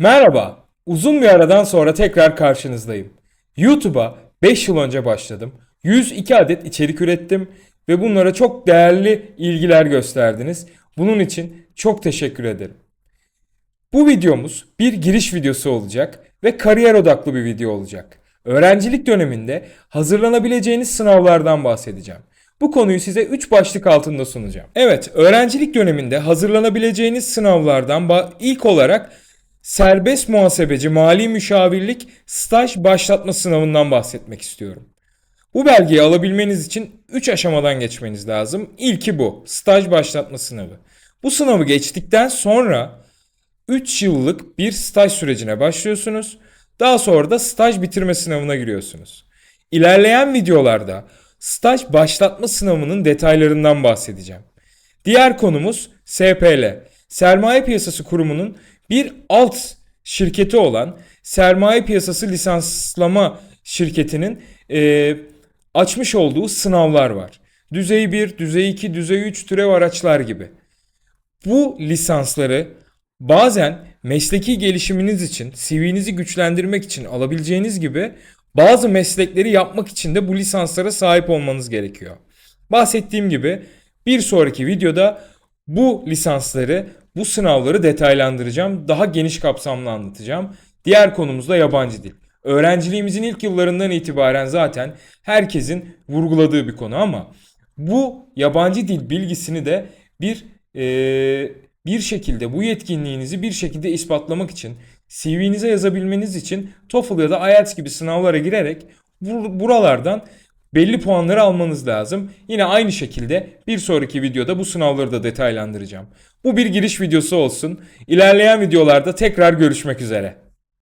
Merhaba, uzun bir aradan sonra tekrar karşınızdayım. YouTube'a 5 yıl önce başladım. 102 adet içerik ürettim ve bunlara çok değerli ilgiler gösterdiniz. Bunun için çok teşekkür ederim. Bu videomuz bir giriş videosu olacak ve kariyer odaklı bir video olacak. Öğrencilik döneminde hazırlanabileceğiniz sınavlardan bahsedeceğim. Bu konuyu size 3 başlık altında sunacağım. Evet, öğrencilik döneminde hazırlanabileceğiniz sınavlardan ilk olarak serbest muhasebeci mali müşavirlik staj başlatma sınavından bahsetmek istiyorum. Bu belgeyi alabilmeniz için 3 aşamadan geçmeniz lazım. İlki bu, staj başlatma sınavı. Bu sınavı geçtikten sonra 3 yıllık bir staj sürecine başlıyorsunuz. Daha sonra da staj bitirme sınavına giriyorsunuz. İlerleyen videolarda staj başlatma sınavının detaylarından bahsedeceğim. Diğer konumuz SPL. Sermaye Piyasası Kurumu'nun bir alt şirketi olan Sermaye Piyasası Lisanslama şirketinin eee, açmış olduğu sınavlar var. Düzey 1, düzey 2, düzey 3 türev araçlar gibi. Bu lisansları bazen mesleki gelişiminiz için, CV'nizi güçlendirmek için alabileceğiniz gibi bazı meslekleri yapmak için de bu lisanslara sahip olmanız gerekiyor. Bahsettiğim gibi bir sonraki videoda bu lisansları, bu sınavları detaylandıracağım. Daha geniş kapsamlı anlatacağım. Diğer konumuz da yabancı dil. Öğrenciliğimizin ilk yıllarından itibaren zaten herkesin vurguladığı bir konu ama bu yabancı dil bilgisini de bir eee, bir şekilde bu yetkinliğinizi bir şekilde ispatlamak için CV'nize yazabilmeniz için TOEFL ya da IELTS gibi sınavlara girerek bur- buralardan belli puanları almanız lazım. Yine aynı şekilde bir sonraki videoda bu sınavları da detaylandıracağım. Bu bir giriş videosu olsun. İlerleyen videolarda tekrar görüşmek üzere.